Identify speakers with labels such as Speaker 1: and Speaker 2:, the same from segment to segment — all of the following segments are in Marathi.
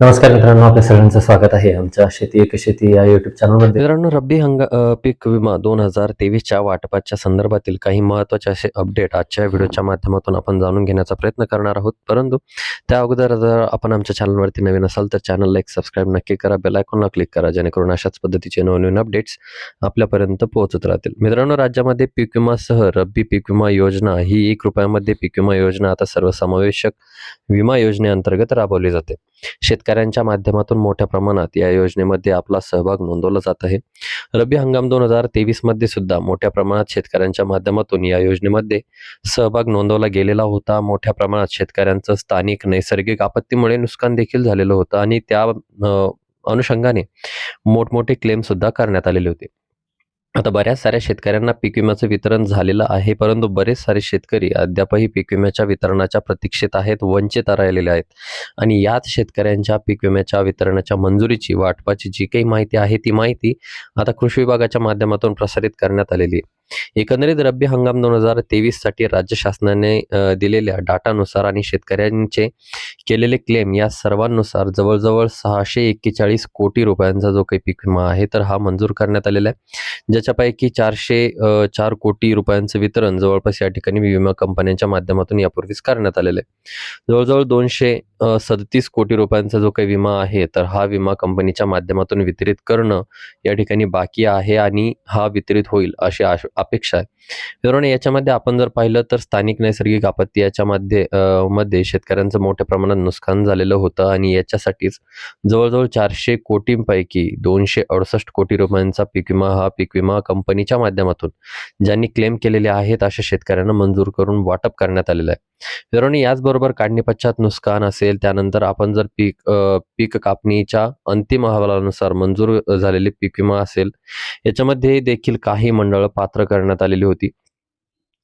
Speaker 1: नमस्कार मित्रांनो आपल्या सगळ्यांचं स्वागत आहे. आमच्या शेती एक शेती या युट्यूब चॅनलमध्ये
Speaker 2: मित्रांनो रब्बी हंगा पीक विमा दोन हजार तेवीसच्या वाटपाच्या संदर्भातील काही महत्त्वाचे असे अपडेट आजच्या व्हिडिओच्या माध्यमातून आपण जाणून घेण्याचा प्रयत्न करणार आहोत. परंतु त्या अगोदर जर आपण आमच्या चॅनलवरती नवीन असाल तर चॅनलला एक सबस्क्राईब नक्की करा बेल आयकॉनला क्लिक करा जेणेकरून अशाच पद्धतीचे नवनवीन अपडेट्स आपल्यापर्यंत पोहोचत राहतील. मित्रांनो राज्यामध्ये पीक विमासह रब्बी पीक विमा योजना ही एक रुपयामध्ये पीक विमा योजना आता सर्वसमावेशक विमा योजनेअंतर्गत राबवली जाते. शेतकऱ्यांच्या माध्यमातून मोठ्या प्रमाणात या योजनेमध्ये आपला सहभाग नोंदवला जात आहे. रब्बी हंगाम दोन हजार तेवीसमध्ये सुद्धा मोठ्या प्रमाणात शेतकऱ्यांच्या माध्यमातून या योजनेमध्ये सहभाग नोंदवला गेलेला होता. मोठ्या प्रमाणात शेतकऱ्यांचं स्थानिक नैसर्गिक आपत्तीमुळे नुकसान देखील झालेलं होतं आणि त्या अनुषंगाने मोठमोठे क्लेम सुद्धा करण्यात आलेले होते. आता बऱ्याच साऱ्या शेतकऱ्यांना पीक विम्याचं वितरण झालेलं आहे परंतु बरेच सारे शेतकरी अद्यापही पीक विम्याच्या वितरणाच्या प्रतीक्षेत आहेत वंचित राहिलेले आहेत. आणि याच शेतकऱ्यांच्या पीक विम्याच्या वितरणाच्या मंजुरीची वाटपाची जी काही माहिती आहे ती माहिती आता कृषी विभागाच्या माध्यमातून प्रसारित करण्यात आलेली आहे. एकंदरीत रब्बी हंगाम दोन हजार तेवीससाठी राज्य शासनाने दिलेल्या डाटानुसार आणि शेतकऱ्यांचे केलेले क्लेम या सर्वांनुसार जवळजवळ सहाशे एक्केचाळीस कोटी रुपयांचा जो काही पीक विमा आहे तर हा मंजूर करण्यात आलेला आहे. ज्याच्यापैकी चारशे चार कोटी रुपयांचं वितरण जवळपास या ठिकाणी विमा कंपन्यांच्या माध्यमातून यापूर्वीच करण्यात आलेलं आहे. जवळजवळ दोनशे सदतीस कोटी रुपयांचा जो काही विमा आहे तर हा विमा कंपनीच्या माध्यमातून वितरित करणं या ठिकाणी बाकी आहे आणि हा वितरित होईल अशी आश अपेक्षा आहे. मित्रांनो याच्यामध्ये आपण जर पाहिलं तर स्थानिक नैसर्गिक आपत्ती याच्यामध्ये मध्ये शेतकऱ्यांचं मोठ्या प्रमाणात नुकसान झालेलं होतं आणि याच्यासाठीच जवळजवळ चारशे कोटींपैकी दोनशे अडुसष्ट कोटी रुपयांचा पीक विमा हा पीक विमा कंपनीच्या माध्यमातून ज्यांनी क्लेम केलेले आहेत अशा शेतकऱ्यांना मंजूर करून वाटप करण्यात आलेलं आहे. मित्रांनो याचबरोबर काढणी पश्चात नुकसान असेल त्यानंतर आपण जर पीक पीक कापणीच्या अंतिम अहवालानुसार मंजूर झालेले पीक विमा असेल याच्यामध्ये देखील काही मंडळ पात्र करण्यात आलेली होती.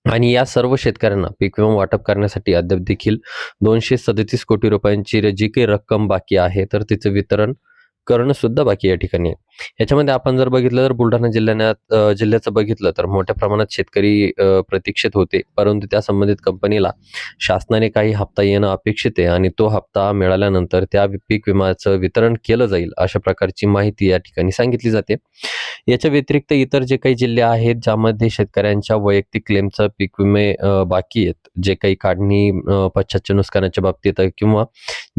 Speaker 2: आणि या सर्व शेतकऱ्यांना पीक विमा वाटप करण्यासाठी अद्याप देखील दोनशे सदतीस कोटी रुपयांची जी काही रक्कम बाकी आहे तर तिचं वितरण करणं सुद्धा बाकी या ठिकाणी आहे. याच्यामध्ये आपण जर बघितलं तर बुलढाणा जिल्ह्यात जिल्ह्याचं बघितलं तर मोठ्या प्रमाणात शेतकरी प्रतीक्षेत प्रतीक्षित होते. परंतु त्या संबंधित कंपनीला शासनाने काही हप्ता येणं अपेक्षित आहे आणि तो हप्ता मिळाल्यानंतर त्या पीक विम्याचं वितरण केलं जाईल अशा प्रकारची माहिती या ठिकाणी सांगितली जाते. याच्या व्यतिरिक्त इतर जे काही जिल्हे आहेत ज्यामध्ये शेतकऱ्यांच्या वैयक्तिक क्लेमचं पीक विमे बाकी आहेत. जे काही काढणी पश्चातच्या नुकसानाच्या बाबतीत किंवा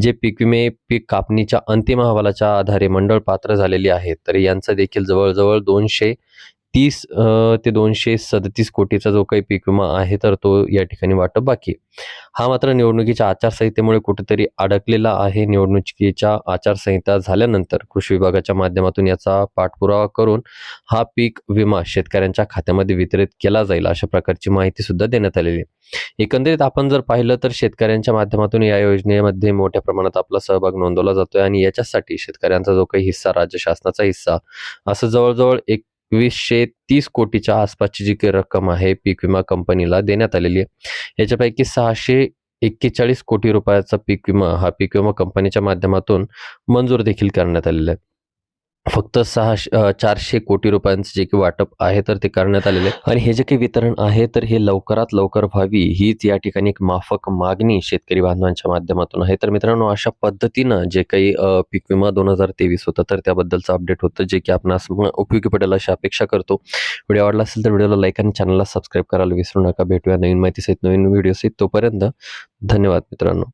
Speaker 2: जे पीक विमे पीक कापणीच्या अंतिम अहवालाच्या आधारे मंडळ पात्र झालेली आहेत तर यांचा देखील जवळजवळ दोनशे तीस ते दोनशे सदतीस कोटीचा जो काही पीक विमा आहे तर तो या ठिकाणी वाटप बाकी आहे. हा मात्र निवडणुकीच्या आचारसंहितेमुळे कुठेतरी अडकलेला आहे निवडणुकीच्या आचारसंहिता झाल्यानंतर कृषी विभागाच्या माध्यमातून याचा पाठपुरावा करून हा पीक विमा शेतकऱ्यांच्या खात्यामध्ये वितरित केला जाईल अशा प्रकारची माहिती सुद्धा देण्यात आलेली आहे एकंदरीत आपण जर पाहिलं तर शेतकऱ्यांच्या माध्यमातून या योजनेमध्ये मोठ्या प्रमाणात आपला सहभाग नोंदवला जातोय आणि याच्यासाठी शेतकऱ्यांचा जो काही हिस्सा राज्य शासनाचा हिस्सा असं जवळजवळ एक एकवीसशे तीस कोटीच्या आसपासची जी काही रक्कम आहे पीक विमा कंपनीला देण्यात आलेली आहे. याच्यापैकी सहाशे एक्केचाळीस कोटी रुपयाचा पीक विमा हा पीक विमा कंपनीच्या माध्यमातून मंजूर देखील करण्यात आलेला आहे. फक्त सहाशे चारशे कोटी रुपयांचं जे काही वाटप आहे तर ते करण्यात आलेले आणि हे जे काही वितरण आहे तर हे लवकरात लवकर व्हावी हीच या ठिकाणी एक माफक मागणी शेतकरी बांधवांच्या माध्यमातून आहे. तर मित्रांनो अशा पद्धतीनं जे काही पीक विमा दोन हजार तेवीस होतं तर त्याबद्दलचं अपडेट होतं जे की आपण उपयोगी पडेल अशी अपेक्षा करतो. व्हिडिओ आवडला असेल तर व्हिडिओला लाईक आणि चॅनलला सबस्क्राईब करायला विसरू नका. भेटूया नवीन माहितीसहित नवीन व्हिडिओसहित तोपर्यंत धन्यवाद मित्रांनो.